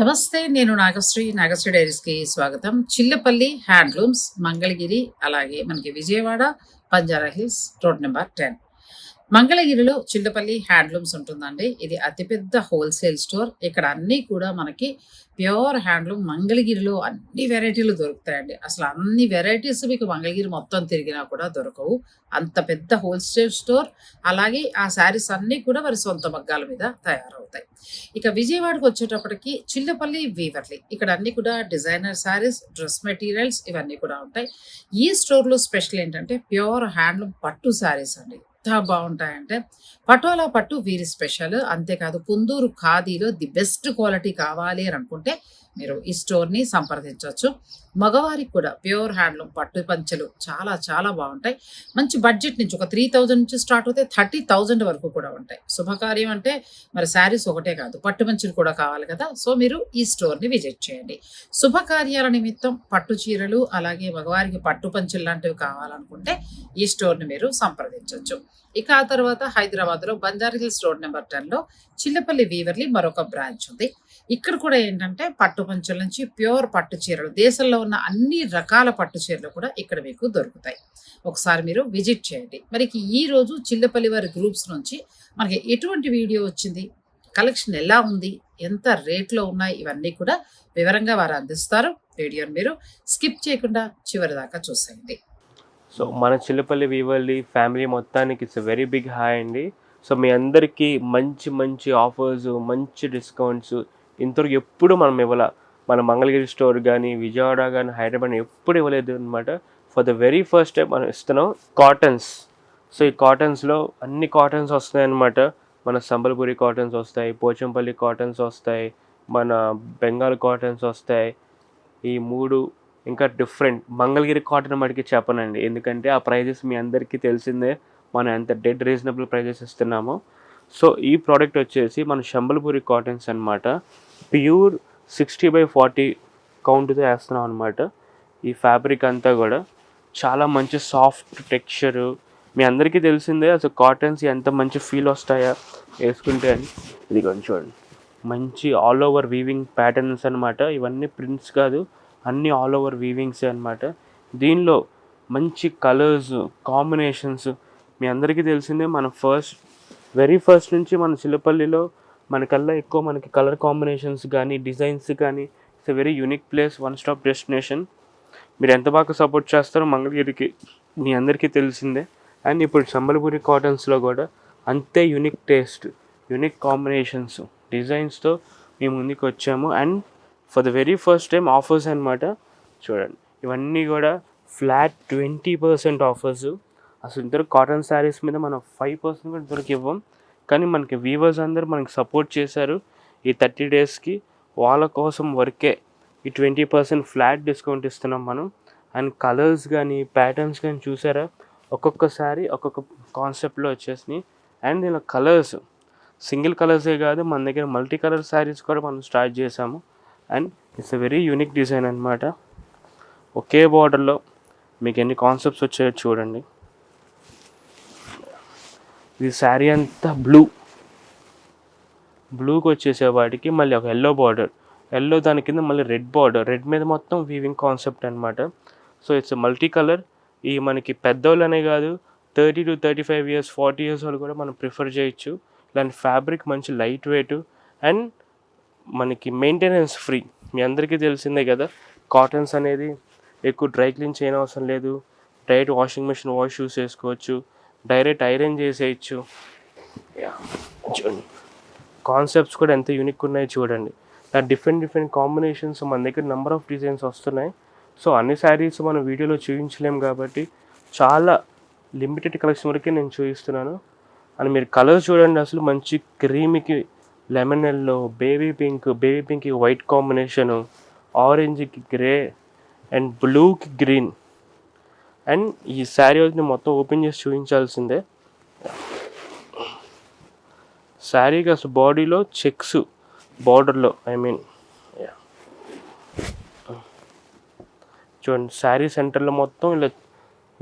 నమస్తే నేను నాగశ్రీ. నాగశ్రీ డైరీస్కి స్వాగతం. చిల్లపల్లి హ్యాండ్లూమ్స్ మంగళగిరి అలాగే మనకి Vijayawada Banjara hills road number ten. మంగళగిరిలో చిల్లపల్లి హ్యాండ్లూమ్స్ ఉంటుందండి. ఇది అతిపెద్ద హోల్సేల్ స్టోర్. ఇక్కడ అన్నీ కూడా మనకి ప్యూర్ హ్యాండ్లూమ్ మంగళగిరిలో అన్ని వెరైటీలు దొరుకుతాయండి. అసలు అన్ని వెరైటీస్ మీకు మంగళగిరి మొత్తం తిరిగినా కూడా దొరకవు. అంత పెద్ద హోల్సేల్ స్టోర్. అలాగే ఆ శారీస్ అన్నీ కూడా వారి సొంత మగ్గాల మీద తయారవుతాయి. ఇక విజయవాడకు వచ్చేటప్పటికి చిల్లపల్లి వీవర్లీ. ఇక్కడ అన్ని కూడా డిజైనర్ శారీస్ డ్రెస్ మెటీరియల్స్ ఇవన్నీ కూడా ఉంటాయి. ఈ స్టోర్లో స్పెషల్ ఏంటంటే ప్యూర్ హ్యాండ్లూమ్ పట్టు శారీస్ అండి. ఎంత బాగుంటాయంటే పటోలా పట్టు వీరి స్పెషల్. అంతేకాదు కుందూరు ఖాదీలో ది బెస్ట్ క్వాలిటీ కావాలి అని అనుకుంటే మీరు ఈ స్టోర్ని సంప్రదించవచ్చు మగవారికి కూడా ప్యూర్ హ్యాండ్లూమ్ పట్టు పంచలు చాలా చాలా బాగుంటాయి. మంచి బడ్జెట్ నుంచి ఒక త్రీ థౌజండ్ నుంచి స్టార్ట్ అవుతాయి. థర్టీ థౌజండ్ వరకు కూడా ఉంటాయి. శుభకార్యం అంటే మరి శారీస్ ఒకటే కాదు పట్టు పంచలు కూడా కావాలి కదా. సో మీరు ఈ స్టోర్ని విజిట్ చేయండి. శుభకార్యాల నిమిత్తం పట్టు చీరలు అలాగే మగవారికి పట్టు పంచలు లాంటివి కావాలనుకుంటే ఈ స్టోర్ని మీరు సంప్రదించవచ్చు ఇక ఆ తర్వాత హైదరాబాద్లో బంజారా హిల్స్ రోడ్ నెంబర్ టెన్లో చిల్లపల్లి వీవర్లీ మరొక బ్రాంచ్ ఉంది. ఇక్కడ కూడా ఏంటంటే పట్టు పంచల నుంచి ప్యూర్ పట్టు చీరలు దేశంలో ఉన్న అన్ని రకాల పట్టు చీరలు కూడా ఇక్కడ మీకు దొరుకుతాయి. ఒకసారి మీరు విజిట్ చేయండి. మరి ఈ రోజు చిల్లపల్లి వారి గ్రూప్స్ నుంచి మనకి ఎటువంటి వీడియో వచ్చింది? కలెక్షన్ ఎలా ఉంది? ఎంత రేట్లో ఉన్నాయి? ఇవన్నీ కూడా వివరంగా వారు అందిస్తారు. వీడియోని మీరు స్కిప్ చేయకుండా చివరి దాకా చూసేయండి. సో మన చిల్లపల్లి వీవర్లీ ఫ్యామిలీ మొత్తానికి ఇట్స్ వెరీ బిగ్ హాయ్ అండి. సో మీ అందరికీ మంచి మంచి ఆఫర్స్ మంచి డిస్కౌంట్స్ ఇంతవరకు ఎప్పుడు మనం ఇవ్వాల. మన మంగళగిరి స్టోర్ కానీ విజయవాడ కానీ హైదరాబాద్ ఎప్పుడు ఇవ్వలేదు అనమాట for the very first time మనం ఇస్తున్నాం కాటన్స్. సో ఈ కాటన్స్లో అన్ని కాటన్స్ వస్తాయి అనమాట మన సంబల్పూరి కాటన్స్ వస్తాయి పోచంపల్లి కాటన్స్ వస్తాయి మన బెంగాల్ కాటన్స్ వస్తాయి. ఈ మూడు ఇంకా డిఫరెంట్ మంగళగిరి కాటన్ మటుకి చెప్పనండి. ఎందుకంటే ఆ ప్రైజెస్ మీ అందరికీ తెలిసిందే. మనం ఎంత డెడ్ రీజనబుల్ ప్రైజెస్ ఇస్తున్నామో. సో ఈ ప్రోడక్ట్ వచ్చేసి మన శంబల్పూరి కాటన్స్ అనమాట ప్యూర్ సిక్స్టీ బై ఫార్టీ కౌంట్తో వేస్తున్నాం అనమాట ఈ ఫ్యాబ్రిక్ అంతా కూడా చాలా మంచి సాఫ్ట్ టెక్స్చరు. మీ అందరికీ తెలిసిందే అసలు కాటన్స్ ఎంత మంచి ఫీల్ వస్తాయా వేసుకుంటే అని. ఇది కొంచెం చూడండి. మంచి ఆల్ ఓవర్ వీవింగ్ ప్యాటర్న్స్ అనమాట ఇవన్నీ ప్రింట్స్ కాదు అన్నీ ఆల్ ఓవర్ వీవింగ్సే అనమాట దీనిలో మంచి కలర్స్ కాంబినేషన్స్ మీ అందరికీ తెలిసిందే మన ఫస్ట్ వెరీ ఫస్ట్ నుంచి మన చిల్లపల్లిలో మనకల్లా ఎక్కువ మనకి కలర్ కాంబినేషన్స్ కానీ డిజైన్స్ కానీ it's a very unique place one stop destination మీరు ఎంత బాగా సపోర్ట్ చేస్తారో మంగళగిరికి మీ అందరికీ తెలిసిందే. అండ్ ఇప్పుడు సంబలపూరి కాటన్స్లో కూడా అంతే యూనిక్ టేస్ట్ యూనిక్ కాంబినేషన్స్ డిజైన్స్తో మేము ముందుకు వచ్చాము. And for the very first time offers అనమాట చూడండి. ఇవన్నీ కూడా ఫ్లాట్ ట్వంటీ పర్సెంట్ ఆఫర్స్ అసలు ఇద్దరు కాటన్ శారీస్ మీద మనం ఫైవ్ పర్సెంట్ కూడా ఇంతవరకు ఇవ్వం కానీ మనకి వీవర్స్ అందరూ మనకి సపోర్ట్ చేశారు ఈ థర్టీ డేస్కి వాళ్ళ కోసం వరకే ఈ ట్వంటీ పర్సెంట్ ఫ్లాట్ డిస్కౌంట్ ఇస్తున్నాం మనం. అండ్ కలర్స్ కానీ ప్యాటర్న్స్ కానీ చూసారా? ఒక్కొక్కసారి ఒక్కొక్క కాన్సెప్ట్లో వచ్చేసినాయి. అండ్ దీనిలో కలర్స్ సింగిల్ కలర్సే కాదు మన దగ్గర మల్టీ కలర్ శారీస్ కూడా మనం స్టార్ట్ చేసాము and it's a very unique design అనమాట ఒకే బార్డర్లో మీకు ఎన్ని కాన్సెప్ట్స్ వచ్చాయో చూడండి. ఇది శారీ అంతా బ్లూ. బ్లూకి వచ్చేసేవాటికి మళ్ళీ ఒక ఎల్లో బార్డర్ ఎల్లో దాని కింద మళ్ళీ రెడ్ బార్డర్ రెడ్ మీద మొత్తం వీవింగ్ కాన్సెప్ట్ అనమాట సో ఇట్స్ మల్టీ కలర్ ఈ మనకి పెద్దోళ్ళనే కాదు thirty to thirty five years forty years వాళ్ళు కూడా మనం ప్రిఫర్ చేయొచ్చు. ఇలాంటి ఫ్యాబ్రిక్ మంచి లైట్ వెయిట్ అండ్ మనకి మెయింటెనెన్స్ ఫ్రీ మీ అందరికీ తెలిసిందే కదా కాటన్స్ అనేది ఎక్కువ డ్రై క్లీన్ చేయనవసరం లేదు. Direct washing machine wash use చేసుకోవచ్చు డైరెక్ట్ ఐరన్ చేసేయచ్చు. చూడండి. కాన్సెప్ట్స్ కూడా ఎంత యూనిక్ ఉన్నాయో చూడండి. డిఫరెంట్ డిఫరెంట్ కాంబినేషన్స్ మన దగ్గర నెంబర్ ఆఫ్ డిజైన్స్ వస్తున్నాయి. సో అన్ని శారీస్ మనం వీడియోలో చూపించలేం కాబట్టి చాలా లిమిటెడ్ కలెక్షన్ వరకే నేను చూపిస్తున్నాను. అండ్ మీరు కలర్ చూడండి అసలు మంచి క్రీమ్కి lemon yellow baby pink baby పింక్కి వైట్ కాంబినేషను ఆరెంజ్కి గ్రే అండ్ బ్లూకి గ్రీన్ అండ్ ఈ శారీ వచ్చి మొత్తం ఓపెన్ చేసి చూపించాల్సిందే. శారీకి అసలు బాడీలో చెక్స్ బార్డర్లో ఐ మీన్ చూడండి శారీ సెంటర్లో మొత్తం ఇలా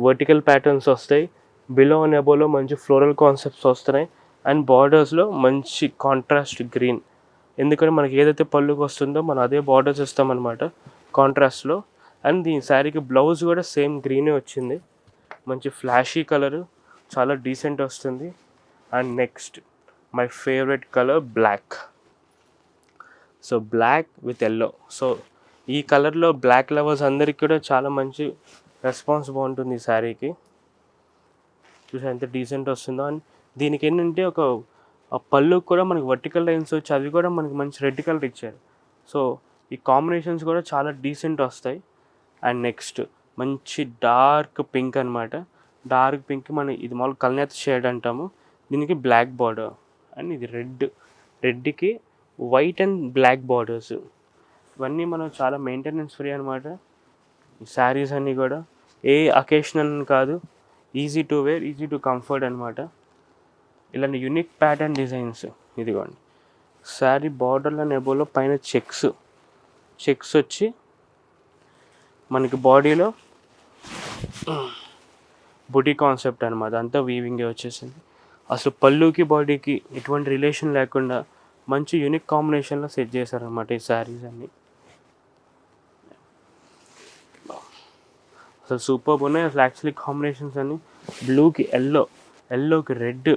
వర్టికల్ ప్యాటర్న్స్ వస్తాయి. బిలో అండ్ అబోలో మంచి ఫ్లోరల్ కాన్సెప్ట్స్ వస్తున్నాయి. అండ్ బార్డర్స్లో మంచి కాంట్రాస్ట్ గ్రీన్. ఎందుకంటే మనకి ఏదైతే పళ్ళుకి వస్తుందో మనం అదే బార్డర్స్ ఇస్తామన్నమాట కాంట్రాస్ట్లో. అండ్ దీని శారీకి బ్లౌజ్ కూడా సేమ్ గ్రీనే వచ్చింది. మంచి ఫ్లాషీ కలర్ చాలా డీసెంట్ వస్తుంది. And next my favourite colour black so black with yellow so ఈ కలర్లో బ్లాక్ లవర్స్ అందరికి కూడా చాలా మంచి రెస్పాన్స్ బాగుంటుంది ఈ శారీకి. చూసా ఎంత డీసెంట్ వస్తుందో. అండ్ దీనికి ఏంటంటే ఒక పళ్ళు కూడా మనకి వర్టికల్ లైన్స్ వచ్చి అవి కూడా మనకి మంచి రెడ్ కలర్ ఇచ్చారు. సో ఈ కాంబినేషన్స్ కూడా చాలా డీసెంట్ వస్తాయి. అండ్ నెక్స్ట్ మంచి డార్క్ పింక్ అనమాట డార్క్ పింక్ మన ఇది మామూలు కల్నేత షేడ్ అంటాము. దీనికి బ్లాక్ బార్డర్. అండ్ ఇది రెడ్. రెడ్కి వైట్ అండ్ బ్లాక్ బార్డర్స్. ఇవన్నీ మనం చాలా మెయింటెనెన్స్ ఫ్రీ అనమాట శారీస్ అన్నీ కూడా. ఏ అకేషనల్ కాదు. Easy to wear easy to comfort అనమాట ఇలాంటి యూనిక్ ప్యాటర్న్ డిజైన్స్ ఇదిగోండి. శారీ బార్డర్లో నెబోలో పైన చెక్స్. చెక్స్ వచ్చి మనకి బాడీలో బుటీ కాన్సెప్ట్ అనమాట అంతా వీవింగే వచ్చేసింది. అసలు పళ్ళుకి బాడీకి ఎటువంటి రిలేషన్ లేకుండా మంచి యూనిక్ కాంబినేషన్లో సెట్ చేశారనమాట ఈ శారీస్ అన్నీ. అసలు సూపర్ ఉన్నాయి. అసలు యాక్చువల్లీ కాంబినేషన్స్ అన్ని బ్లూకి ఎల్లో ఎల్లోకి రెడ్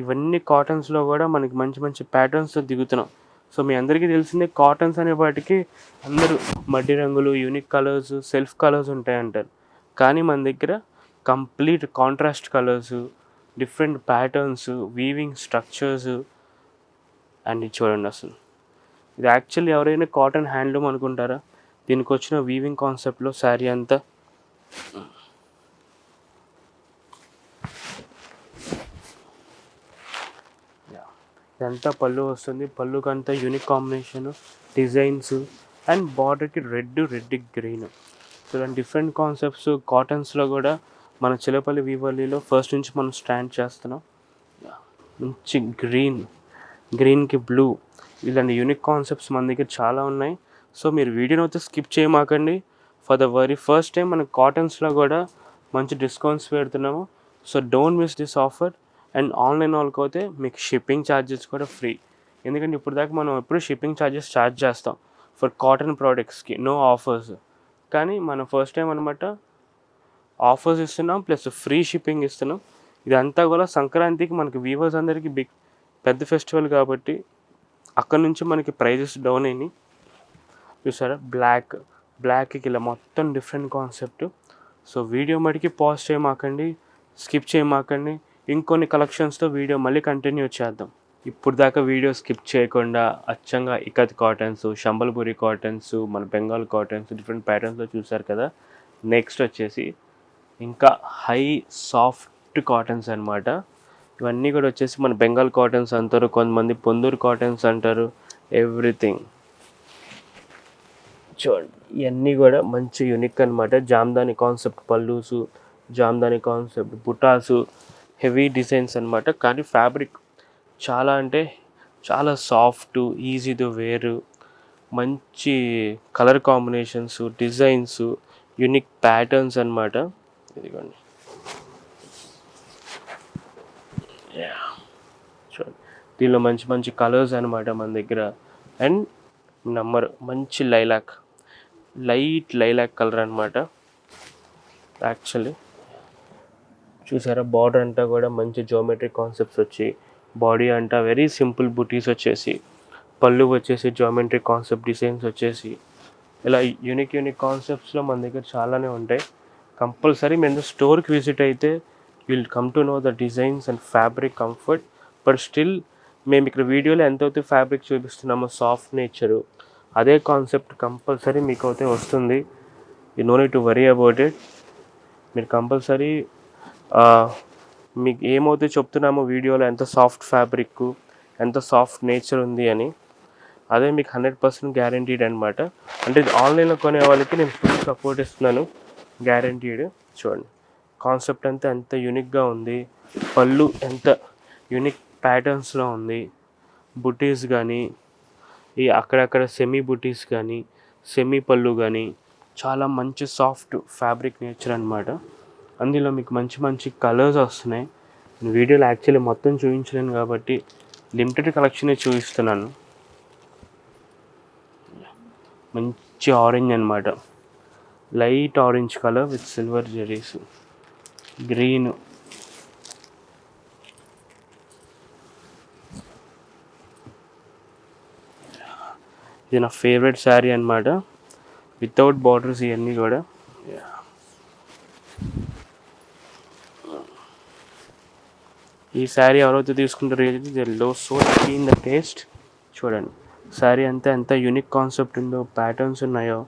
ఇవన్నీ కాటన్స్లో కూడా మనకి మంచి మంచి ప్యాటర్న్స్తో దిగుతున్నాం. సో మీ అందరికీ తెలిసిందే కాటన్స్ అనే వాటికి అందరూ మడ్డి రంగులు యూనిక్ కలర్స్ సెల్ఫ్ కలర్స్ ఉంటాయంటారు. కానీ మన దగ్గర complete contrast colours different patterns weaving structures and చూడండి అసలు. ఇది యాక్చువల్లీ ఎవరైనా కాటన్ హ్యాండ్లూమ్ అనుకుంటారా? దీనికి వచ్చిన వీవింగ్ కాన్సెప్ట్లో శారీ అంతా ఇదంతా పళ్ళు వస్తుంది పళ్ళుకంతా యూనిక్ కాంబినేషన్ డిజైన్స్ అండ్ బార్డర్కి రెడ్ రెడ్ గ్రీన్ సో ఇలాంటి డిఫరెంట్ కాన్సెప్ట్స్ కాటన్స్లో కూడా మన చిలపల్లి వివల్లీలో ఫస్ట్ నుంచి మనం స్టాండ్ చేస్తున్నాం. మంచి గ్రీన్ గ్రీన్కి బ్లూ ఇలాంటి యూనిక్ కాన్సెప్ట్స్ మన దగ్గర చాలా ఉన్నాయి. సో మీరు వీడియోని అయితే స్కిప్ చేయమాకండి. For the very first time మన కాటన్స్లో కూడా మంచి డిస్కౌంట్స్ పెడుతున్నాము. So don't miss this offer and online వాళ్ళకి అయితే మీకు షిప్పింగ్ ఛార్జెస్ కూడా ఫ్రీ. ఎందుకంటే ఇప్పుడు దాకా మనం ఎప్పుడు షిప్పింగ్ ఛార్జెస్ ఛార్జ్ చేస్తాం. ఫర్ కాటన్ ప్రోడక్ట్స్కి నో ఆఫర్స్ కానీ మనం ఫస్ట్ టైం అనమాట ఆఫర్స్ ఇస్తున్నాం ప్లస్ ఫ్రీ షిప్పింగ్ ఇస్తున్నాం. ఇదంతా కూడా సంక్రాంతికి మనకి వీవర్స్ అందరికీ బిగ్ పెద్ద ఫెస్టివల్ కాబట్టి అక్కడ నుంచి మనకి ప్రైజెస్ డౌన్ అయినాయి. చూసారా? బ్లాక్ బ్లాక్కి ఇలా మొత్తం డిఫరెంట్ కాన్సెప్ట్ సో వీడియో మటుకి పాజ్ చేయమాకండి స్కిప్ చేయమాకండి. ఇంకొన్ని కలెక్షన్స్తో వీడియో మళ్ళీ కంటిన్యూ చేద్దాం. ఇప్పుడు దాకా వీడియో స్కిప్ చేయకుండా అచ్చంగా ఇకత్ కాటన్స్ శంబల్పూరి కాటన్స్ మన బెంగాల్ కాటన్స్ డిఫరెంట్ ప్యాటర్న్స్లో చూసారు కదా? నెక్స్ట్ వచ్చేసి ఇంకా హై సాఫ్ట్ కాటన్స్ అనమాట ఇవన్నీ కూడా వచ్చేసి మన బెంగాల్ కాటన్స్ అంటారు కొంతమంది పొందూరు కాటన్స్ అంటారు ఎవ్రీథింగ్ చూడండి ఇవన్నీ కూడా మంచి యూనిక్ అనమాట జామ్దాని కాన్సెప్ట్ పల్లూసు జామ్దాని కాన్సెప్ట్ బుటాసు హెవీ డిజైన్స్ అనమాట కానీ ఫ్యాబ్రిక్ చాలా అంటే చాలా సాఫ్ట్ ఈజీ టు వేరు మంచి colour combinations designs unique patterns అనమాట ఇదిగోండి. చూడండి. దీనిలో మంచి మంచి కలర్స్ అనమాట మన దగ్గర. అండ్ నంబర్ మంచి లైలాక్. లైట్ లైలాక్ కలర్ అనమాట యాక్చువల్లీ చూసారా? బార్డర్ అంతా కూడా మంచి జామెట్రిక్ కాన్సెప్ట్స్ వచ్చి బాడీ అంతా వెరీ సింపుల్ బుటీస్ వచ్చేసి పళ్ళు వచ్చేసి జామెట్రిక్ కాన్సెప్ట్ డిజైన్స్ వచ్చేసి ఇలా యూనిక్ యూనిక్ కాన్సెప్ట్స్లో మన దగ్గర చాలానే ఉంటాయి. కంపల్సరీ మేము స్టోర్కి విజిట్ అయితే will come to know the designs and fabric comfort but still మేము ఇక్కడ వీడియోలో ఎంతైతే ఫ్యాబ్రిక్ చూపిస్తున్నామో సాఫ్ట్ నేచరు అదే కాన్సెప్ట్ కంపల్సరీ మీకు అయితే వస్తుంది. You no need to worry about it మీరు కంపల్సరీ మీకు ఏమైతే చెప్తున్నామో వీడియోలో ఎంత సాఫ్ట్ ఫ్యాబ్రిక్ ఎంత సాఫ్ట్ నేచర్ ఉంది అని అదే మీకు హండ్రెడ్ పర్సెంట్ గ్యారంటీడ్ అనమాట అంటే ఇది ఆన్లైన్లో కొనే వాళ్ళకి నేను ఫుల్ సపోర్ట్ ఇస్తున్నాను గ్యారంటీడ్. చూడండి కాన్సెప్ట్ అంతా ఎంత యూనిక్గా ఉంది పళ్ళు ఎంత యూనిక్ ప్యాటర్న్స్లో ఉంది బుటీస్ కానీ ఈ అక్కడక్కడ సెమీ బుటీస్ కానీ సెమీ పళ్ళు కానీ చాలా మంచి సాఫ్ట్ ఫ్యాబ్రిక్ నేచర్ అనమాట అందులో మీకు మంచి మంచి కలర్స్ వస్తున్నాయి. వీడియోలో యాక్చువల్లీ మొత్తం చూపించలేను కాబట్టి లిమిటెడ్ కలెక్షనే చూపిస్తున్నాను. మంచి ఆరెంజ్ అనమాట light orange colour with silver zaris green ఇది నా ఫేవరెట్ శారీ అనమాట వితౌట్ బార్డర్స్ ఇవన్నీ కూడా. ఈ శారీ ఎవరైతే తీసుకుంటారో దే లో సో ఇన్ ద టేస్ట్ చూడండి. శారీ అంతా ఎంత యూనిక్ కాన్సెప్ట్ ఉందో ప్యాటర్న్స్ ఉన్నాయో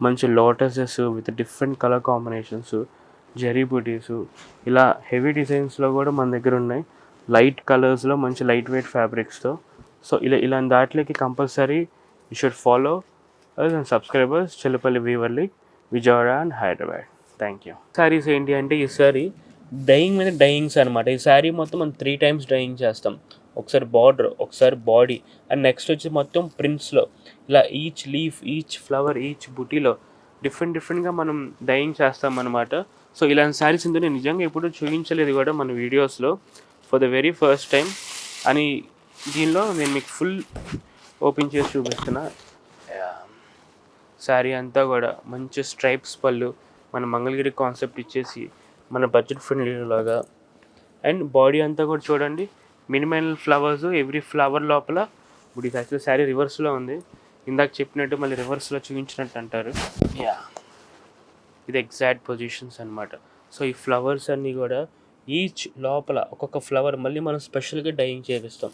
మంచి lotuses with different colour combinations zari బూటీస్ ఇలా హెవీ డిజైన్స్లో కూడా మన దగ్గర ఉన్నాయి. లైట్ కలర్స్లో మంచి లైట్ వెయిట్ ఫ్యాబ్రిక్స్తో సో ఇలా ఇలాంటి దాట్లోకి compulsory you should follow and subscribers Chellapalli Weaverly Vijayawada and Hyderabad thank you saris ఏంటి అంటే ఈ సారీ డైయింగ్ మీద డైయింగ్స్ అనమాట ఈ శారీ మొత్తం మనం త్రీ టైమ్స్ డైయింగ్ చేస్తాం. ఒకసారి బార్డర్ ఒకసారి బాడీ అండ్ నెక్స్ట్ వచ్చి మొత్తం ప్రింట్స్లో ఇలా each leaf each flower each బుటీలో different డిఫరెంట్గా మనం డైయింగ్ చేస్తాం అనమాట సో ఇలాంటి శారీస్ ఇందులో నేను నిజంగా ఎప్పుడూ చూపించలేదు కూడా మన వీడియోస్లో for the very first time అని దీనిలో నేను మీకు ఫుల్ ఓపెన్ చేసి చూపిస్తున్నా. శారీ అంతా కూడా మంచి స్ట్రైప్స్ పళ్ళు. మన మంగళగిరి కాన్సెప్ట్ ఇచ్చేసి మన బడ్జెట్ ఫ్రెండ్లీ లాగా. అండ్ బాడీ అంతా కూడా చూడండి మినిమల్ ఫ్లవర్స్ ఎవ్రీ ఫ్లవర్ లోపల ఇప్పుడు ఇది యాక్చువల్ శారీ రివర్స్లో ఉంది. ఇందాక చెప్పినట్టు మళ్ళీ రివర్స్లో చూపించినట్టు అంటారు. యా ఇది ఎగ్జాక్ట్ పొజిషన్స్ అన్నమాట. సో ఈ ఫ్లవర్స్ అన్నీ కూడా ఈచ్ లోపల ఒక్కొక్క ఫ్లవర్ మళ్ళీ మనం స్పెషల్గా డైయింగ్ చేపిస్తాం.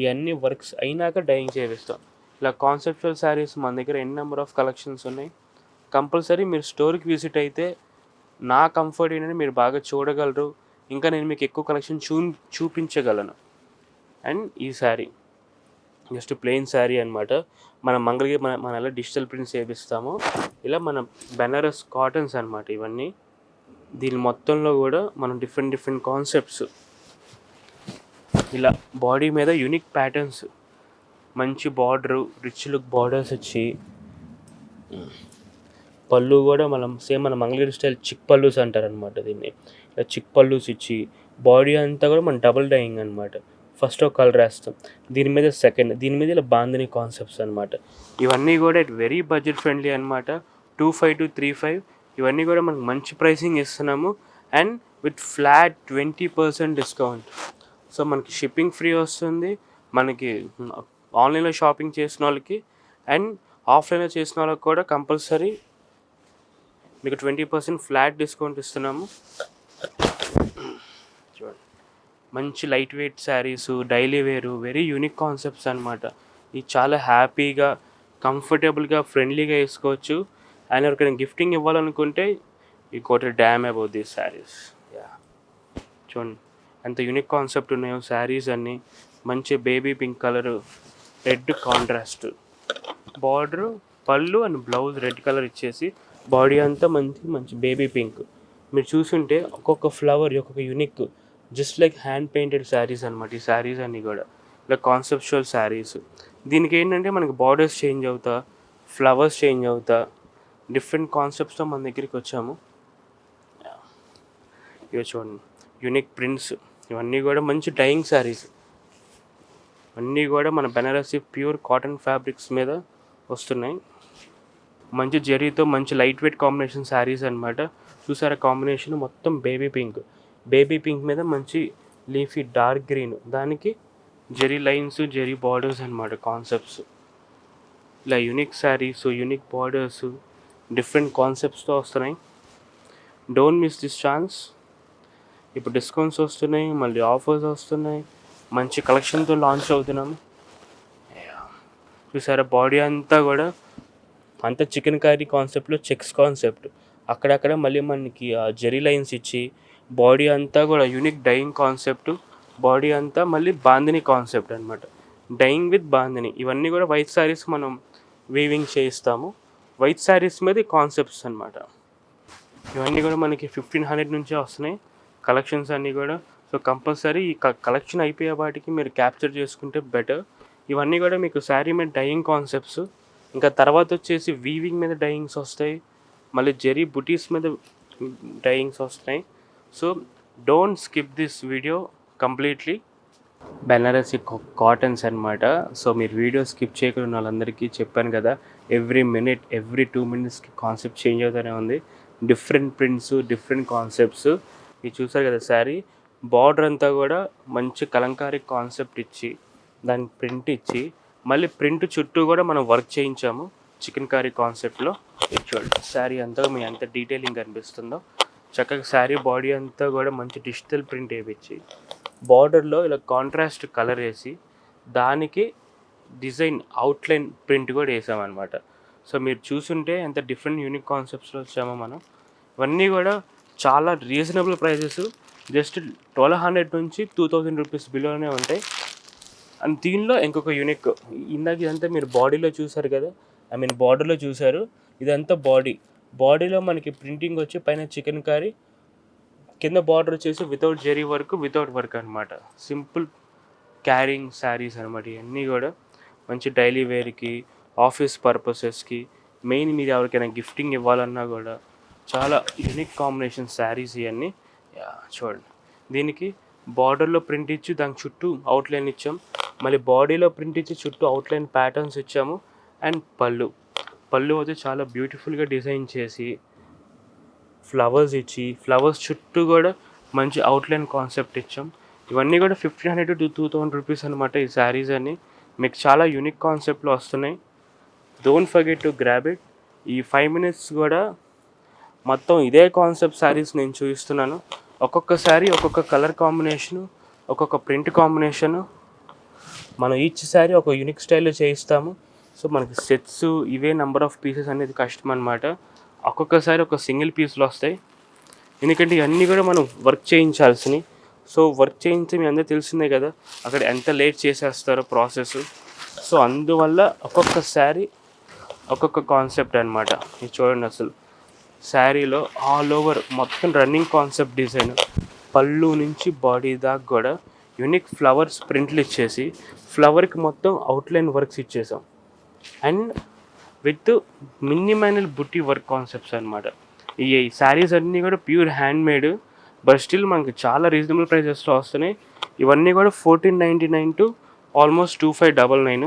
ఇవన్నీ వర్క్స్ అయినాక డైయింగ్ చేపిస్తాం. ఇలా కాన్సెప్చువల్ శారీస్ మన దగ్గర ఎన్ని నెంబర్ ఆఫ్ కలెక్షన్స్ ఉన్నాయి. కంపల్సరీ మీరు స్టోర్కి విజిట్ అయితే నా కంఫర్ట్ ఏంటంటే మీరు బాగా చూడగలరు. ఇంకా నేను మీకు ఎక్కువ కలెక్షన్ చూ చూపించగలను. అండ్ ఈ శారీ జస్ట్ ప్లెయిన్ శారీ అనమాట మన మంగళగిరి మన మన ఎలా డిజిటల్ ప్రింట్స్ వేపిస్తామో ఇలా మన బెనారస్ కాటన్స్ అనమాట ఇవన్నీ. దీని మొత్తంలో కూడా మనం డిఫరెంట్ డిఫరెంట్ కాన్సెప్ట్స్ ఇలా బాడీ మీద యూనిక్ ప్యాటర్న్స్ మంచి బార్డరు రిచ్ లుక్ బార్డర్స్ వచ్చి. పళ్ళు కూడా మనం సేమ్ మన మంగళగిరి స్టైల్ చిక్ పళ్ళుస్ అంటారు అనమాట దీన్ని. ఇలా చిక్ పళ్ళుస్ ఇచ్చి బాడీ అంతా కూడా మనం డబుల్ డైయింగ్ అనమాట ఫస్ట్ ఒక కలర్ వేస్తాం. దీని మీద సెకండ్ దీని మీద ఇలా బాందిని కాన్సెప్ట్స్ అనమాట ఇవన్నీ కూడా ఇట్ వెరీ బడ్జెట్ ఫ్రెండ్లీ అనమాట two five to three five ఇవన్నీ కూడా మనకు మంచి ప్రైసింగ్ ఇస్తున్నాము. And with flat twenty percent discount. So మనకి షిప్పింగ్ ఫ్రీ వస్తుంది. మనకి ఆన్లైన్లో షాపింగ్ చేసిన వాళ్ళకి అండ్ ఆఫ్లైన్లో చేసిన వాళ్ళకి కూడా కంపల్సరీ మీకు ట్వంటీ పర్సెంట్ ఫ్లాట్ డిస్కౌంట్ ఇస్తున్నాము. చూడండి. మంచి light weight saris daily wear very unique concepts అనమాట ఇది చాలా హ్యాపీగా కంఫర్టబుల్గా ఫ్రెండ్లీగా వేసుకోవచ్చు. అండ్ ఎవరికైనా గిఫ్టింగ్ ఇవ్వాలనుకుంటే ఈ కోట damn about these saris. Yeah చూడండి. ఎంత యూనిక్ కాన్సెప్ట్ ఉన్నాయో శారీస్ అన్నీ. మంచి baby pink colour red contrast. Border పళ్ళు అండ్ బ్లౌజ్ రెడ్ కలర్ ఇచ్చేసి బాడీ అంతా మంచి మంచి బేబీ పింక్. మీరు చూసుంటే ఒక్కొక్క ఫ్లవర్ ఒక్కొక్క unique just like hand painted saris అనమాట ఈ శారీస్ అన్నీ కూడా. ఇలా కాన్సెప్చువల్ శారీస్ దీనికి ఏంటంటే మనకి బార్డర్స్ చేంజ్ అవుతా ఫ్లవర్స్ చేంజ్ అవుతా. డిఫరెంట్ కాన్సెప్ట్స్తో మన దగ్గరికి వచ్చాము. ఇవి చూడండి. యూనిక్ ప్రింట్స్ ఇవన్నీ కూడా మంచి డైయింగ్ శారీస్ అన్నీ కూడా మన బెనారసీ ప్యూర్ కాటన్ ఫ్యాబ్రిక్స్ మీద వస్తున్నాయి. మంచి జరీతో మంచి లైట్ వెయిట్ కాంబినేషన్ శారీస్ అనమాట చూసారా కాంబినేషన్ మొత్తం బేబీ పింక్ బేబీ పింక్ మీద మంచి లీఫీ డార్క్ గ్రీన్ దానికి జెరీ లైన్స్ జెరీ బార్డర్స్ అనమాట కాన్సెప్ట్స్ ఇలా unique saris unique borders different కాన్సెప్ట్స్తో వస్తున్నాయి. డోంట్ మిస్ దిస్ ఛాన్స్ ఇప్పుడు డిస్కౌంట్స్ వస్తున్నాయి మళ్ళీ ఆఫర్స్ వస్తున్నాయి. మంచి కలెక్షన్తో లాంచ్ అవుతున్నాము. చూసారా బాడీ అంతా కూడా అంత చికెన్ కర్రీ కాన్సెప్ట్లో చెక్స్ కాన్సెప్ట్ అక్కడక్కడ మళ్ళీ మనకి ఆ జెరీ లైన్స్ ఇచ్చి బాడీ అంతా కూడా యూనిక్ డైయింగ్ కాన్సెప్ట్ బాడీ అంతా మళ్ళీ బాందిని కాన్సెప్ట్ అనమాట డైయింగ్ విత్ బాందిని. ఇవన్నీ కూడా వైట్ శారీస్ మనం వీవింగ్ చేయిస్తాము. వైట్ శారీస్ మీద కాన్సెప్ట్స్ అనమాట ఇవన్నీ కూడా మనకి ఫిఫ్టీన్ హండ్రెడ్ నుంచే వస్తున్నాయి. కలెక్షన్స్ అన్నీ కూడా. సో కంపల్సరీ ఈ కలెక్షన్ అయిపోయే వాటికి మీరు క్యాప్చర్ చేసుకుంటే బెటర్ ఇవన్నీ కూడా మీకు శారీ మీద డైయింగ్ కాన్సెప్ట్స్ ఇంకా తర్వాత వచ్చేసి వీవింగ్ మీద డైయింగ్స్ వస్తాయి. మళ్ళీ జెరీ బుటీస్ మీద డైయింగ్స్ వస్తాయి. So don't skip this video completely Banarasi cottons అనమాట సో మీరు వీడియో స్కిప్ చేయకుండా వాళ్ళందరికీ చెప్పాను కదా ఎవ్రీ మినిట్ ఎవ్రీ టూ మినిట్స్కి కాన్సెప్ట్ చేంజ్ అవుతూనే ఉంది. డిఫరెంట్ ప్రింట్స్ డిఫరెంట్ కాన్సెప్ట్స్ ఇది చూసారు కదా శారీ బార్డర్ అంతా కూడా మంచి కలంకారీ కాన్సెప్ట్ ఇచ్చి దాని ప్రింట్ ఇచ్చి మళ్ళీ ప్రింట్ చుట్టూ కూడా మనం వర్క్ చేయించాము చికెన్ కర్రీ కాన్సెప్ట్లో చూడండి శారీ అంతా మీ ఎంత డీటెయిలింగ్ కనిపిస్తుందో చక్కగా శారీ బాడీ అంతా కూడా మంచి డిజిటల్ ప్రింట్ వేయించి బార్డర్లో ఇలా కాంట్రాస్ట్ కలర్ వేసి దానికి డిజైన్ అవుట్లైన్ ప్రింట్ కూడా వేసామన్నమాట. సో మీరు చూసుంటే ఎంత డిఫరెంట్ యూనిక్ కాన్సెప్ట్స్లో వచ్చామో మనం. ఇవన్నీ కూడా చాలా reasonable prices just twelve hundred నుంచి టూ థౌజండ్ రూపీస్ బిలోనే ఉంటాయి. అండ్ దీనిలో ఇంకొక యూనిక్ ఇందాక ఇదంతా మీరు బాడీలో చూసారు కదా? ఐ మీన్ బార్డర్లో చూసారు ఇదంతా బాడీ. బాడీలో మనకి ప్రింటింగ్ వచ్చి పైన చికెన్ కర్రీ కింద బార్డర్ వచ్చేసి without zari work without work అనమాట సింపుల్ క్యారింగ్ శారీస్ అనమాట ఇవన్నీ కూడా. మంచి డైలీ వేర్కి ఆఫీస్ పర్పసెస్కి మెయిన్ మీరు ఎవరికైనా గిఫ్టింగ్ ఇవ్వాలన్నా కూడా చాలా యూనిక్ కాంబినేషన్ శారీస్ ఇవన్నీ చూడండి. దీనికి బార్డర్లో ప్రింట్ ఇచ్చి దాని చుట్టూ అవుట్లైన్ ఇచ్చాం. మళ్ళీ బాడీలో ప్రింట్ ఇచ్చి చుట్టూ అవుట్లైన్ ప్యాటర్న్స్ ఇచ్చాము. అండ్ పళ్ళు. పళ్ళు అయితే చాలా బ్యూటిఫుల్గా డిజైన్ చేసి ఫ్లవర్స్ ఇచ్చి ఫ్లవర్స్ చుట్టూ కూడా మంచి అవుట్లైన్ కాన్సెప్ట్ ఇచ్చాం. ఇవన్నీ కూడా fifteen hundred to two thousand rupees అనమాట ఈ శారీస్ అన్ని. మీకు చాలా యూనిక్ కాన్సెప్ట్లో వస్తున్నాయి. Don't forget to grab it ఈ ఫైవ్ మినిట్స్ కూడా మొత్తం ఇదే కాన్సెప్ట్ శారీస్ నేను చూపిస్తున్నాను. ఒక్కొక్క శారీ ఒక్కొక్క కలర్ కాంబినేషను ఒక్కొక్క ప్రింట్ కాంబినేషను మనం ఈచ్ శారీ ఒక యూనిక్ స్టైల్లో చేయిస్తాము. సో మనకి సెట్స్ ఇవే నెంబర్ ఆఫ్ పీసెస్ అనేది కష్టం అనమాట ఒక్కొక్కసారి ఒక సింగిల్ పీస్లో వస్తాయి. ఎందుకంటే ఇవన్నీ కూడా మనం వర్క్ చేయించాల్సినవి. సో వర్క్ చేయించి మీ అందరూ తెలిసిందే కదా అక్కడ ఎంత లేట్ చేసేస్తారో ప్రాసెస్ సో అందువల్ల ఒక్కొక్క శారీ ఒక్కొక్క కాన్సెప్ట్ అనమాట ఇది చూడండి అసలు. శారీలో ఆల్ ఓవర్ మొత్తం రన్నింగ్ కాన్సెప్ట్ డిజైన్ పళ్ళు నుంచి బాడీ దాకా కూడా యూనిక్ ఫ్లవర్స్ ప్రింట్లు ఇచ్చేసి ఫ్లవర్కి మొత్తం అవుట్లైన్ వర్క్స్ ఇచ్చేసాం. అండ్ విత్ మినిమైనల్ బుట్టి వర్క్ కాన్సెప్ట్స్ అనమాట ఈ శారీస్ అన్నీ కూడా pure hand made but still మనకి చాలా రీజనబుల్ ప్రైజెస్లో వస్తున్నాయి. ఇవన్నీ కూడా fourteen ninety nine to almost two five double nine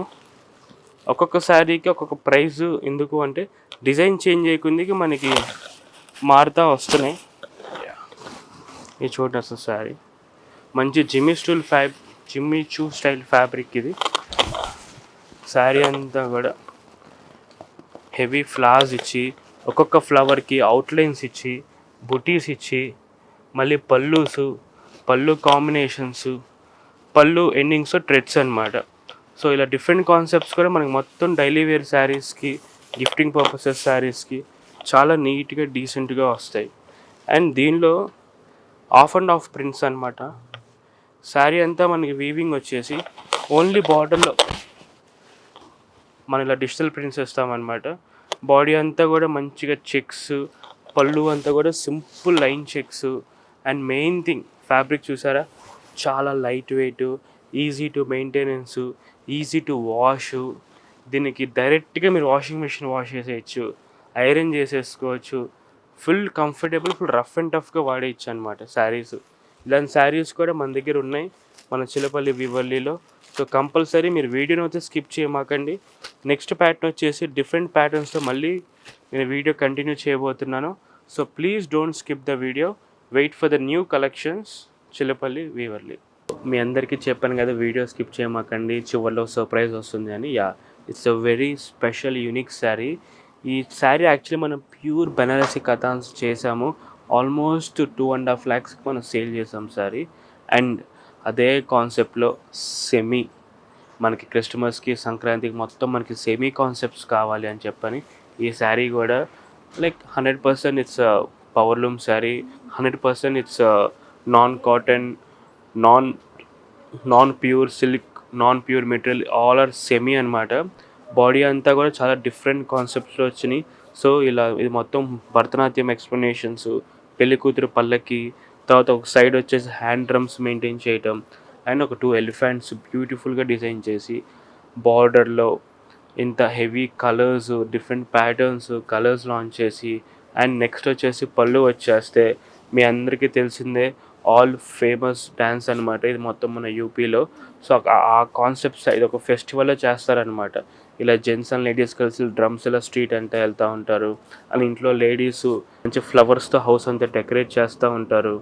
ఒక్కొక్క శారీకి ఒక్కొక్క ప్రైస్ ఎందుకు అంటే డిజైన్ చేంజ్ చేయకుందికి మనకి మారుతూ వస్తున్నాయి. ఇది చూడండి అసలు శారీ మంచి జిమ్మి స్టూల్ ఫ్యాబ్ జిమ్మి చూ స్టైల్ ఫ్యాబ్రిక్ ఇది. శారీ అంతా కూడా హెవీ ఫ్లవర్స్ ఇచ్చి ఒక్కొక్క ఫ్లవర్కి అవుట్లైన్స్ ఇచ్చి బుటీస్ ఇచ్చి మళ్ళీ పళ్ళుస్ పళ్ళు కాంబినేషన్స్ పళ్ళు ఎండింగ్స్ ట్రెడ్స్ అనమాట సో ఇలా డిఫరెంట్ కాన్సెప్ట్స్ కూడా మనకి మొత్తం డైలీ వేర్ శారీస్కి గిఫ్టింగ్ పర్పసెస్ శారీస్కి చాలా నీట్గా డీసెంట్గా వస్తాయి. అండ్ దీనిలో ఆఫ్ అండ్ ఆఫ్ ప్రింట్స్ అనమాట శారీ అంతా మనకి వీవింగ్ వచ్చేసి ఓన్లీ బార్డర్లో మనం ఇలా డిజిటల్ ప్రింట్స్ వేస్తామన్నమాట. బాడీ అంతా కూడా మంచిగా చెక్స్ పళ్ళు అంతా కూడా simple line checks and main thing fabric చూసారా? చాలా light weight easy to maintenance easy to wash దీనికి డైరెక్ట్గా మీరు వాషింగ్ మిషన్ వాష్ చేసేయచ్చు ఐరన్ చేసేసుకోవచ్చు. Full comfortable full rough and టఫ్గా వాడేయచ్చు అనమాట శారీస్. ఇలాంటి శారీస్ కూడా మన దగ్గర ఉన్నాయి. మన చిలపల్లి వివల్లిలో. సో కంపల్సరీ మీరు వీడియోని అయితే స్కిప్ చేయమాకండి. నెక్స్ట్ ప్యాటర్న్ వచ్చేసి డిఫరెంట్ ప్యాటర్న్స్తో మళ్ళీ నేను వీడియో కంటిన్యూ చేయబోతున్నాను. So please don't skip the video wait for the new collections Chilapalli Weaverly మీ అందరికీ చెప్పాను కదా వీడియో స్కిప్ చేయమాకండి. చివరిలో సర్ప్రైజ్ వస్తుంది అని. Yeah it's a very special unique sari ఈ శారీ యాక్చువల్లీ మనం ప్యూర్ బెనారసీ కథాన్స్ చేసాము. ఆల్మోస్ట్ టూ అండ్ హాఫ్ ల్యాక్స్కి మనం సేల్ చేసాం శారీ అండ్ అదే కాన్సెప్ట్లో సెమీ మనకి క్రిస్టమస్కి సంక్రాంతికి మొత్తం మనకి సెమీ కాన్సెప్ట్స్ కావాలి అని చెప్పని ఈ శారీ కూడా like hundred percent it's powerloom sari hundred percent it's non cotton non non pure silk non pure material all are semi అనమాట బాడీ అంతా కూడా చాలా డిఫరెంట్ కాన్సెప్ట్స్లో వచ్చినాయి. సో ఇలా ఇది మొత్తం భరతనాట్యం ఎక్స్ప్లెనేషన్స్ పెళ్ళి కూతురు పల్లకి తర్వాత ఒక సైడ్ వచ్చేసి హ్యాండ్ డ్రమ్స్ మెయింటైన్ చేయటం అండ్ ఒక టూ ఎలిఫెంట్స్ బ్యూటిఫుల్గా డిజైన్ చేసి బార్డర్లో ఇంత heavy colours different patterns colours launch చేసి అండ్ నెక్స్ట్ వచ్చేసి పళ్ళు వచ్చేస్తే మీ అందరికీ తెలిసిందే ఆల్ ఫేమస్ డ్యాన్స్ అనమాట ఇది మొత్తం మన యూపీలో సో ఆ- ఆ కాన్సెప్ట్స్ ఇది ఒక ఫెస్టివల్లో చేస్తారనమాట ఇలా జెంట్స్ అండ్ లేడీస్ కలిసి డ్రమ్స్ ఇలా స్ట్రీట్ అంతా వెళ్తూ ఉంటారు. అండ్ ఇంట్లో లేడీస్ మంచి ఫ్లవర్స్తో హౌస్ అంతా డెకరేట్ చేస్తూ ఉంటారు.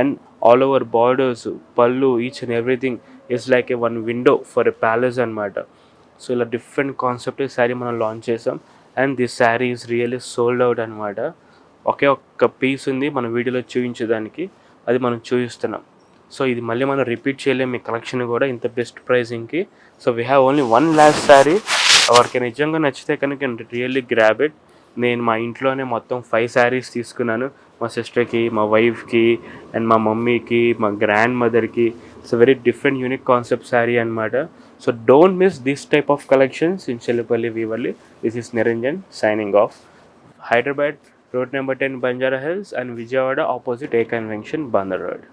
అండ్ ఆల్ ఓవర్ బార్డర్స్ పళ్ళు each and everything is like a one window for a palace అనమాట సో ఇలా డిఫరెంట్ కాన్సెప్ట్ శారీ మనం లాంచ్ చేసాం. And this sari is really sold out అనమాట ఒకే ఒక్క పీస్ ఉంది మన వీడియోలో చూపించేదానికి. అది మనం చూపిస్తున్నాం. సో ఇది మళ్ళీ మనం రిపీట్ చేయలేము మీ కలెక్షన్ కూడా ఇంత best ప్రైజింగ్కి so we have only one last sari ఎవరికి నిజంగా నచ్చితే కనుక రియల్లీ గ్రాబ్ ఇట్ నేను మా ఇంట్లోనే మొత్తం ఫైవ్ శారీస్ తీసుకున్నాను. మా సిస్టర్కి మా వైఫ్కి అండ్ మా మమ్మీకి మా గ్రాండ్ మదర్కి it's very different unique concept sari అనమాట so don't miss this type of collections in Chellipalli Weaverly this is Niranjan signing off Hyderabad road number ten Banjara Hills and Vijayawada opposite a convention Bandar Road